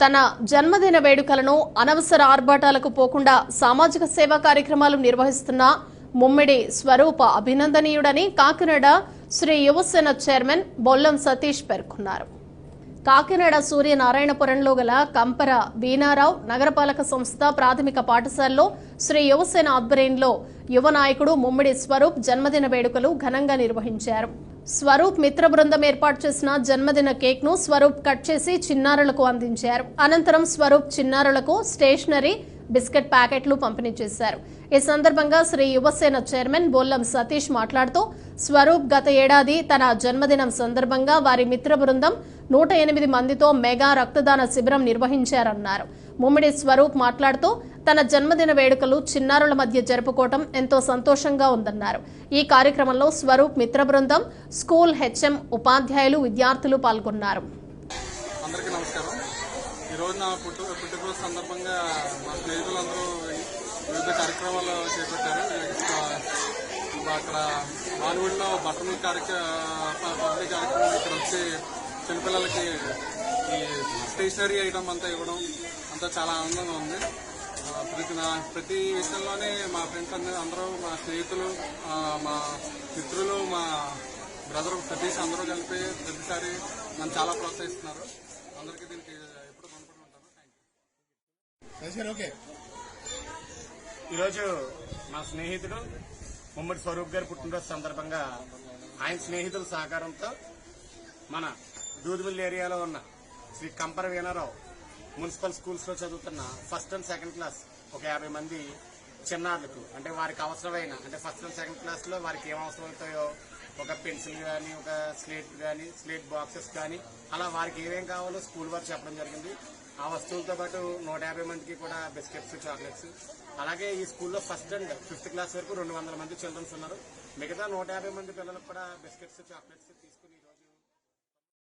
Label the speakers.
Speaker 1: తన జన్మదిన వేడుకలను అనవసర ఆర్భాటాలకు పోకుండా సామాజిక సేవా కార్యక్రమాలు నిర్వహిస్తున్న ముమ్మిడి స్వరూప అభినందనీయుడని కాకినాడ శ్రీ యువసేన చైర్మన్ బొల్లం సతీష్ పేర్కొన్నారు. కాకినాడ సూర్యనారాయణపురంలో గల కంపర వీణారావు నగరపాలక సంస్థ ప్రాథమిక పాఠశాలలో శ్రీ యువసేన ఆధ్వర్యంలో యువ నాయకుడు ముమ్మిడి స్వరూప్ జన్మదిన వేడుకలు ఘనంగా నిర్వహించారు. స్వరూప్ మిత్ర బృందం ఏర్పాటు చేసిన జన్మదిన కేక్ను స్వరూప్ కట్ చేసి చిన్నారులకు అందించారు. అనంతరం స్వరూప్ చిన్నారులకు స్టేషనరీ బిస్కెట్ ప్యాకెట్లు పంపిణీ చేశారు. ఈ సందర్భంగా శ్రీ యువసేన చైర్మన్ బొల్లం సతీష్ మాట్లాడుతూ స్వరూప్ గత ఏడాది తన జన్మదినం సందర్భంగా వారి మిత్ర బృందం నూట ఎనిమిది మందితో మెగా రక్తదాన శిబిరం నిర్వహించారన్నారు. ముమ్మిడి స్వరూప్ మాట్లాడుతూ తన జన్మదిన వేడుకలు చిన్నారుల మధ్య జరుపుకోవటం ఎంతో సంతోషంగా ఉందన్నారు. ఈ కార్యక్రమంలో స్వరూప్ మిత్ర బృందం స్కూల్ హెచ్ఎం ఉపాధ్యాయులు విద్యార్థులు పాల్గొన్నారు.
Speaker 2: అందరికీ నమస్కారం. ఈరోజు నా పుట్టు పుట్టినరోజు సందర్భంగా స్నేహితులందరూ వివిధ కార్యక్రమాలు చేపట్టారు. అక్కడ మానవుడిలో బటర్ మిల్క్ కార్యక్ర కార్యక్రమం ఇక్కడ వచ్చి చిన్నపిల్లలకి ఈ స్టేషనరీ ఐటమ్ అంతా ఇవ్వడం అంతా చాలా ఆనందంగా ఉంది. ప్రతి నా ప్రతి విషయంలోనే మా ఫ్రెండ్స్ అందరూ అందరూ మా స్నేహితులు మా మిత్రులు మా బ్రదర్ సతీష్ అందరూ కలిపి ప్రతిసారి నన్ను చాలా ప్రోత్సహిస్తున్నారు. అందరికీ దీనికి
Speaker 3: ఈరోజు మా స్నేహితుడు ముమ్మడి స్వరూప్ గారి పుట్టినరోజు సందర్భంగా ఆయన స్నేహితుల సహకారంతో మన దూదిమిల్లి ఏరియాలో ఉన్న శ్రీ కంపర వీణారావు మున్సిపల్ స్కూల్స్లో చదువుతున్న ఫస్ట్ అండ్ సెకండ్ క్లాస్ ఒక యాభై మంది చిన్నారులకు అంటే వారికి అవసరమైన అంటే ఫస్ట్ అండ్ సెకండ్ క్లాస్లో వారికి ఏం అవసరం అవుతాయో ఒక పెన్సిల్ కానీ ఒక స్లేట్ కానీ స్లేట్ బాక్సెస్ కానీ అలా వారికి ఏమేం కావాలో స్కూల్ వారు చెప్పడం జరిగింది. ఆ వస్తువులతో పాటు నూట యాభై మందికి కూడా బిస్కెట్స్ చాక్లెట్స్. అలాగే ఈ స్కూల్లో ఫస్ట్ అండ్ ఫిఫ్త్ క్లాస్ వరకు రెండు వందల మంది చిల్డ్రన్స్ ఉన్నారు. మిగతా నూట యాభై మంది పిల్లలకు కూడా బిస్కెట్స్ చాక్లెట్స్ తీసుకు